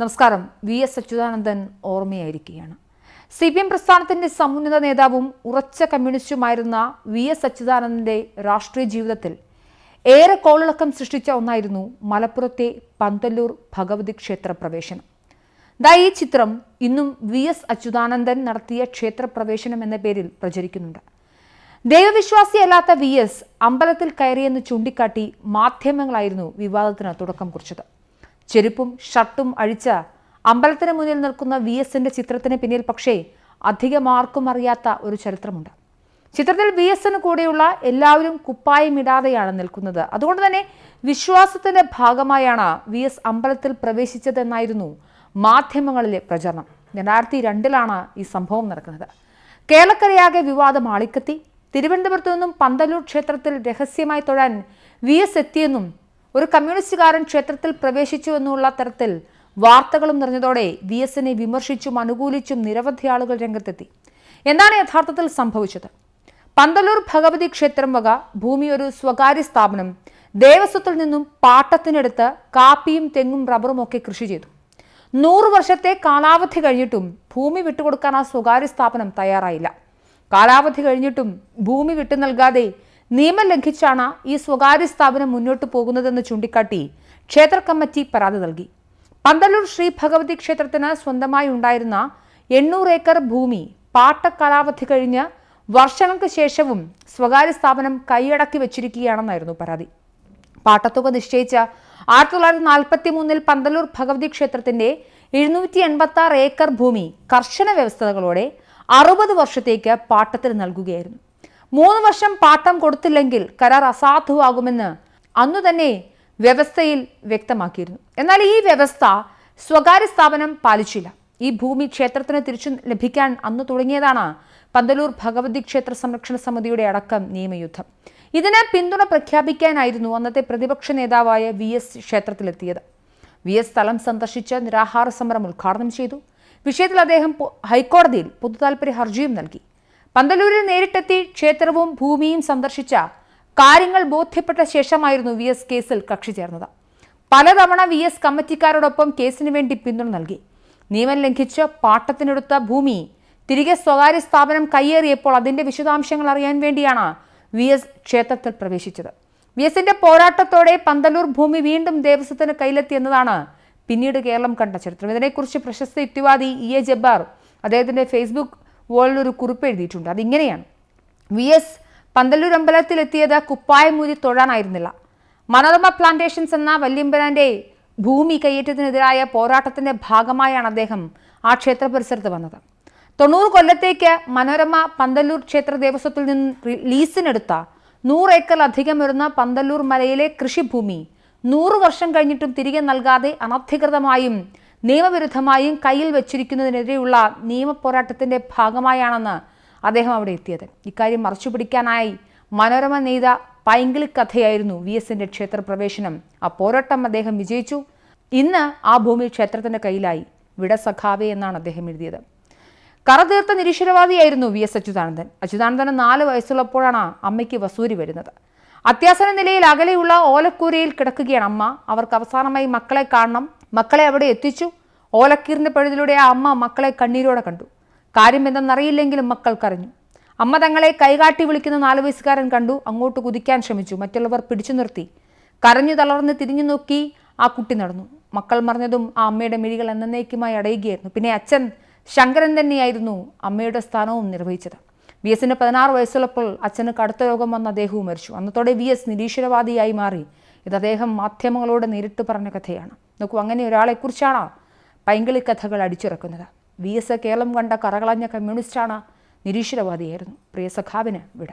നമസ്കാരം. V S Achuthanandan ഓർമ്മയായിരിക്കുകയാണ്. C P M പ്രസ്ഥാനത്തിന്റെ സമുന്നത നേതാവും ഉറച്ച കമ്മ്യൂണിസ്റ്റുമായിരുന്ന വി എസ് അച്യുതാനന്ദന്റെ രാഷ്ട്രീയ ജീവിതത്തിൽ ഏറെ കോളിളക്കം സൃഷ്ടിച്ച ഒന്നായിരുന്നു മലപ്പുറത്തെ പന്തല്ലൂർ ഭഗവതി ക്ഷേത്ര പ്രവേശനം ദാ ഈ ചിത്രം ഇന്നും വി എസ് അച്യുതാനന്ദൻ നടത്തിയ ക്ഷേത്രപ്രവേശനം എന്ന പേരിൽ പ്രചരിക്കുന്നുണ്ട്. ദൈവവിശ്വാസിയല്ലാത്ത വി എസ് അമ്പലത്തിൽ കയറിയെന്ന് ചൂണ്ടിക്കാട്ടി മാധ്യമങ്ങളായിരുന്നു വിവാദത്തിന് തുടക്കം കുറിച്ചത്. ചെരുപ്പും ഷർട്ടും അഴിച്ച അമ്പലത്തിന് മുന്നിൽ നിൽക്കുന്ന വി എസിന്റെ ചിത്രത്തിന് പിന്നിൽ പക്ഷേ അധികം ആർക്കും അറിയാത്ത ഒരു ചരിത്രമുണ്ട്. ചിത്രത്തിൽ വി എസിന് കൂടെയുള്ള എല്ലാവരും കുപ്പായം ഇടാതെയാണ് നിൽക്കുന്നത്. അതുകൊണ്ട് തന്നെ വിശ്വാസത്തിന്റെ ഭാഗമായാണ് വി എസ് അമ്പലത്തിൽ പ്രവേശിച്ചതെന്നായിരുന്നു മാധ്യമങ്ങളിലെ പ്രചരണം. രണ്ടായിരത്തി രണ്ടിലാണ് ഈ സംഭവം നടക്കുന്നത്. കേരളക്കരയാകെ വിവാദം ആളിക്കത്തി. തിരുവനന്തപുരത്തു നിന്നും പന്തലൂർ ക്ഷേത്രത്തിൽ രഹസ്യമായി തൊഴാൻ വി എസ് എത്തിയെന്നും ഒരു കമ്മ്യൂണിസ്റ്റുകാരൻ ക്ഷേത്രത്തിൽ പ്രവേശിച്ചു എന്നുള്ള തരത്തിൽ വാർത്തകളും നിറഞ്ഞതോടെ വി എസിനെ വിമർശിച്ചും അനുകൂലിച്ചും നിരവധി ആളുകൾ രംഗത്തെത്തി. എന്താണ് യഥാർത്ഥത്തിൽ സംഭവിച്ചത്. പന്തലൂർ ഭഗവതി ക്ഷേത്രം വക ഭൂമി ഒരു സ്വകാര്യ സ്ഥാപനം ദേവസ്വത്തിൽ നിന്നും പാട്ടത്തിനെടുത്ത് കാപ്പിയും തെങ്ങും റബ്ബറും ഒക്കെ കൃഷി ചെയ്തു. നൂറു വർഷത്തെ കാലാവധി കഴിഞ്ഞിട്ടും ഭൂമി വിട്ടുകൊടുക്കാൻ ആ സ്വകാര്യ സ്ഥാപനം തയ്യാറായില്ല. കാലാവധി കഴിഞ്ഞിട്ടും ഭൂമി വിട്ടു നൽകാതെ നിയമം ലംഘിച്ചാണ് ഈ സ്വകാര്യ സ്ഥാപനം മുന്നോട്ട് പോകുന്നതെന്ന് ചൂണ്ടിക്കാട്ടി ക്ഷേത്ര കമ്മിറ്റി പരാതി നൽകി. പന്തലൂർ ശ്രീ ഭഗവതി ക്ഷേത്രത്തിന് സ്വന്തമായി ഉണ്ടായിരുന്ന എണ്ണൂറ് ഏക്കർ ഭൂമി പാട്ടക്കാലാവധി കഴിഞ്ഞ് വർഷങ്ങൾക്ക് ശേഷവും സ്വകാര്യ സ്ഥാപനം കൈയടക്കി വെച്ചിരിക്കുകയാണെന്നായിരുന്നു പരാതി. പാട്ടത്തുക നിശ്ചയിച്ച ആയിരത്തി തൊള്ളായിരത്തി നാൽപ്പത്തി മൂന്നിൽ പന്തല്ലൂർ ഭഗവതി ക്ഷേത്രത്തിന്റെ എഴുന്നൂറ്റി എൺപത്തി ആറ് ഏക്കർ ഭൂമി കർശന വ്യവസ്ഥകളോടെ അറുപത് വർഷത്തേക്ക് പാട്ടത്തിന് നൽകുകയായിരുന്നു. മൂന്ന് വർഷം പാട്ടം കൊടുത്തില്ലെങ്കിൽ കരാർ അസാധുവാകുമെന്ന് അന്നു തന്നെ വ്യവസ്ഥയിൽ വ്യക്തമാക്കിയിരുന്നു. എന്നാൽ ഈ വ്യവസ്ഥ സ്വകാര്യ സ്ഥാപനം പാലിച്ചില്ല. ഈ ഭൂമി ക്ഷേത്രത്തിന് തിരിച്ചു ലഭിക്കാൻ അന്ന് തുടങ്ങിയതാണ് പന്തലൂർ ഭഗവതി ക്ഷേത്ര സംരക്ഷണ സമിതിയുടെ അടക്കം നിയമയുദ്ധം. ഇതിന് പിന്തുണ പ്രഖ്യാപിക്കാനായിരുന്നു അന്നത്തെ പ്രതിപക്ഷ നേതാവായ വി എസ് ക്ഷേത്രത്തിലെത്തിയത്. വി എസ് സ്ഥലം സന്ദർശിച്ച് നിരാഹാര സമരം ഉദ്ഘാടനം ചെയ്തു. വിഷയത്തിൽ അദ്ദേഹം ഹൈക്കോടതിയിൽ പൊതുതാൽപര്യ ഹർജിയും നൽകി. പന്തലൂരിൽ നേരിട്ടെത്തി ക്ഷേത്രവും ഭൂമിയും സന്ദർശിച്ച കാര്യങ്ങൾ ബോധ്യപ്പെട്ട ശേഷമായിരുന്നു വി എസ് കേസിൽ കക്ഷി ചേർന്നത്. പലതവണ വി എസ് കമ്മിറ്റിക്കാരോടൊപ്പം കേസിന് വേണ്ടി പിന്തുണ നൽകി. നിയമം ലംഘിച്ച് പാട്ടത്തിനെടുത്ത ഭൂമി തിരികെ സ്വകാര്യ സ്ഥാപനം കയ്യേറിയപ്പോൾ അതിന്റെ വിശദാംശങ്ങൾ അറിയാൻ വേണ്ടിയാണ് വി എസ് ക്ഷേത്രത്തിൽ പ്രവേശിച്ചത്. വി എസിന്റെ പോരാട്ടത്തോടെ പന്തലൂർ ഭൂമി വീണ്ടും ദേവസ്വത്തിന് കയ്യിലെത്തി എന്നതാണ് പിന്നീട് കേരളം കണ്ട ചരിത്രം. ഇതിനെക്കുറിച്ച് പ്രശസ്ത യുക്തിവാദി ഇ എ ജബ്ബാർ അദ്ദേഹത്തിന്റെ ഫേസ്ബുക്ക് വോളിൽ ഒരു കുറിപ്പ് എഴുതിയിട്ടുണ്ട്. അതിങ്ങനെയാണ്. വി എസ് പന്തല്ലൂർ അമ്പലത്തിലെത്തിയത് കുപ്പായമൂരി തൊഴാനായിരുന്നില്ല. മനോരമ പ്ലാന്റേഷൻസ് എന്ന വല്യമ്പനാന്റെ ഭൂമി കയ്യേറ്റത്തിനെതിരായ പോരാട്ടത്തിന്റെ ഭാഗമായാണ് അദ്ദേഹം ആ ക്ഷേത്ര പരിസരത്ത് വന്നത്. തൊണ്ണൂറ് കൊല്ലത്തേക്ക് മനോരമ പന്തല്ലൂർ ക്ഷേത്ര ദേവസ്വത്തിൽ നിന്ന് ലീസിനെടുത്ത നൂറ് ഏക്കറിലധികം വരുന്ന പന്തല്ലൂർ മലയിലെ കൃഷിഭൂമി നൂറ് വർഷം കഴിഞ്ഞിട്ടും തിരികെ നൽകാതെ അനധികൃതമായും നിയമവിരുദ്ധമായും കയ്യിൽ വെച്ചിരിക്കുന്നതിനെതിരെയുള്ള നിയമപോരാട്ടത്തിന്റെ ഭാഗമായാണെന്ന് അദ്ദേഹം അവിടെ എത്തിയത്. ഇക്കാര്യം മറച്ചുപിടിക്കാനായി മനോരമ നെയ്ത പൈങ്കിളി കഥയായിരുന്നു വി എസിന്റെ ക്ഷേത്രപ്രവേശനം. ആ പോരാട്ടം അദ്ദേഹം വിജയിച്ചു. ഇന്ന് ആ ഭൂമി ക്ഷേത്രത്തിന്റെ കയ്യിലായി. വിട സഖാവേ എന്നാണ് അദ്ദേഹം എഴുതിയത്. കറതീർത്ത നിരീശ്വരവാദിയായിരുന്നു വി എസ് അച്യുതാനന്ദൻ. അച്യുതാനന്ദന് നാല് വയസ്സുള്ളപ്പോഴാണ് അമ്മയ്ക്ക് വസൂരി വരുന്നത്. അത്യാസന നിലയിൽ അകലെയുള്ള ഓലക്കൂരയിൽ കിടക്കുകയാണ് അമ്മ. അവർക്ക് അവസാനമായി മക്കളെ കാണണം. മക്കളെ അവിടെ എത്തിച്ചു. ഓലക്കീറിന്റെ പഴുതിലൂടെ ആ അമ്മ മക്കളെ കണ്ണീരോടെ കണ്ടു. കാര്യം എന്തെന്നറിയില്ലെങ്കിലും മക്കൾ കരഞ്ഞു അമ്മ തങ്ങളെ കൈകാട്ടി വിളിക്കുന്ന നാല് വയസ്സുകാരൻ കണ്ടു. അങ്ങോട്ട് കുതിക്കാൻ ശ്രമിച്ചു. മറ്റുള്ളവർ പിടിച്ചു നിർത്തി. കരഞ്ഞു തളർന്ന് തിരിഞ്ഞു നോക്കി ആ കുട്ടി നടന്നു. മക്കൾ മറിഞ്ഞതും ആ അമ്മയുടെ മിഴികൾ എന്നേക്കുമായി അടയുകയായിരുന്നു. പിന്നെ അച്ഛൻ ശങ്കരൻ തന്നെയായിരുന്നു അമ്മയുടെ സ്ഥാനവും നിർവഹിച്ചത്. വി എസിന് പതിനാറ് വയസ്സുള്ളപ്പോൾ അച്ഛന് കടുത്ത രോഗം വന്ന അദ്ദേഹവും മരിച്ചു. അന്നത്തോടെ വി എസ് നിരീശ്വരവാദിയായി മാറി. ഇത് അദ്ദേഹം മാധ്യമങ്ങളോട് നേരിട്ട് പറഞ്ഞ കഥയാണ്. നോക്കൂ അങ്ങനെ ഒരാളെക്കുറിച്ചാണ് പൈങ്കിളി കഥകൾ അടിച്ചിറക്കുന്നത് വി എസ് കേരളം കണ്ട കറകളഞ്ഞ കമ്മ്യൂണിസ്റ്റാണ് നിരീശ്വരവാദിയായിരുന്നു. പ്രിയ സഖാവിന് വിട.